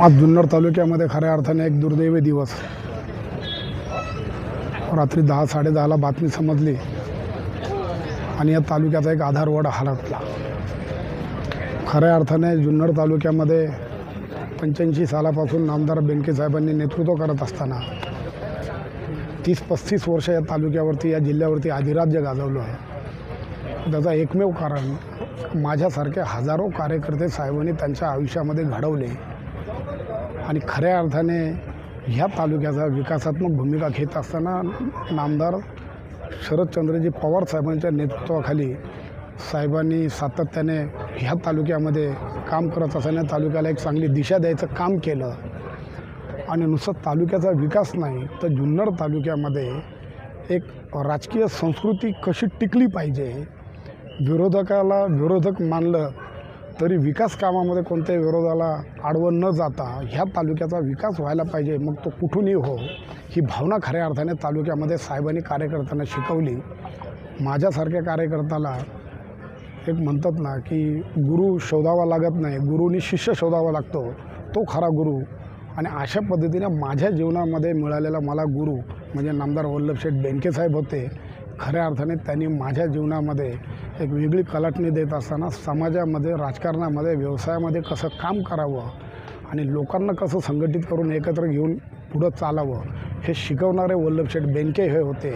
आज जुन्नर तालुक्यामध्ये खऱ्या अर्थाने एक दुर्दैवी दिवस. रात्री दहा साडेदहाला बातमी समजली आणि या तालुक्याचा एक आधारवड हरपला खऱ्या अर्थाने जुन्नर तालुक्यामध्ये पंच्याऐंशी सालापासून नामदार बेनके साहेबांनी नेतृत्व करत असताना तीस पस्तीस वर्ष या तालुक्यावरती या जिल्ह्यावरती अधिराज्य गाजवलं आहे. त्याचा एकमेव कारण माझ्यासारखे हजारो कार्यकर्ते साहेबांनी त्यांच्या आयुष्यामध्ये घडवले. आणि खऱ्या अर्थाने ह्या तालुक्याचा विकासात्मक भूमिका घेत असताना नामदार शरदचंद्रजी पवार साहेबांच्या नेतृत्वाखाली साहेबांनी सातत्याने ह्या तालुक्यामध्ये काम करत असताना तालुक्याला एक चांगली दिशा द्यायचं काम केलं. आणि नुसतं तालुक्याचा विकास नाही तर जुन्नर तालुक्यामध्ये एक राजकीय संस्कृती कशी टिकली पाहिजे? विरोधकाला विरोधक मानलं तरी विकास कामामध्ये कोणत्याही विरोधाला आडवं न जाता ह्या तालुक्याचा विकास व्हायला पाहिजे मग तो कुठूनही हो ही भावना खऱ्या अर्थाने तालुक्यामध्ये साहेबांनी कार्यकर्त्यांना शिकवली. माझ्यासारख्या कार्यकर्त्याला एक म्हणतात ना की गुरु शोधावा लागत नाही गुरुनी शिष्य शोधावा लागतो तो खरा गुरु. आणि अशा पद्धतीने माझ्या जीवनामध्ये मिळालेला मला गुरु म्हणजे नामदार वल्लभशेठ बेंकेसाहेब होते. खऱ्या अर्थाने त्यांनी माझ्या जीवनामध्ये एक वेगळी कलाटणी देत असताना समाजामध्ये राजकारणामध्ये व्यवसायामध्ये कसं काम करावं आणि लोकांना कसं संघटित करून एकत्र घेऊन पुढं चालावं हे शिकवणारे वल्लभशेठ बेंके हे होते.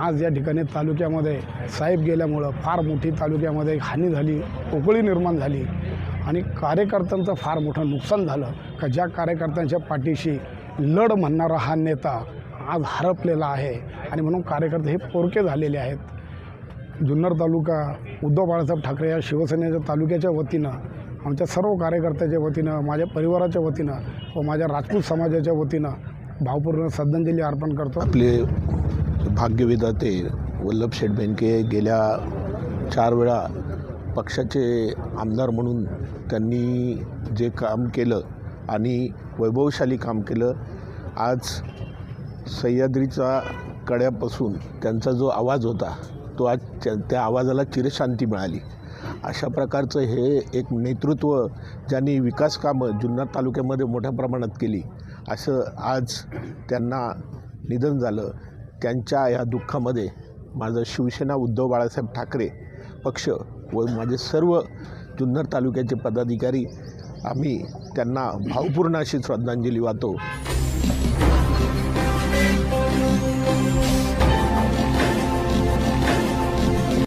आज या ठिकाणी तालुक्यामध्ये साहेब गेल्यामुळं फार मोठी तालुक्यामध्ये हानी झाली पोकळी निर्माण झाली आणि कार्यकर्त्यांचं फार मोठं नुकसान झालं. का ज्या कार्यकर्त्यांच्या पाठीशी लढ म्हणणारा हा नेता आज हरपलेला आहे आणि म्हणून कार्यकर्ते हे पोरके झालेले आहेत. जुन्नर तालुका उद्धव बाळासाहेब ठाकरे या शिवसेनेच्या तालुक्याच्या वतीनं आमच्या सर्व कार्यकर्त्याच्या वतीनं माझ्या परिवाराच्या वतीनं व माझ्या राजपूत समाजाच्या वतीनं भावपूर्ण श्रद्धांजली अर्पण करतो. आपले भाग्यविधाते वल्लभ शेठ बेनके गेल्या चार वेळा पक्षाचे आमदार म्हणून त्यांनी जे काम केलं आणि वैभवशाली काम केलं आज सह्याद्रीचा कड्यापासून त्यांचा जो आवाज होता तो आज त्या त्या आवाजाला चिरशांती मिळाली. अशा प्रकारचं हे एक नेतृत्व ज्यांनी विकास कामं जुन्नर तालुक्यामध्ये मोठ्या प्रमाणात केली असं आज त्यांना निधन झालं. त्यांच्या या दुःखामध्ये माझं शिवसेना उद्धव बाळासाहेब ठाकरे पक्ष व माझे सर्व जुन्नर तालुक्याचे पदाधिकारी आम्ही त्यांना भावपूर्ण अशी श्रद्धांजली वाहतो.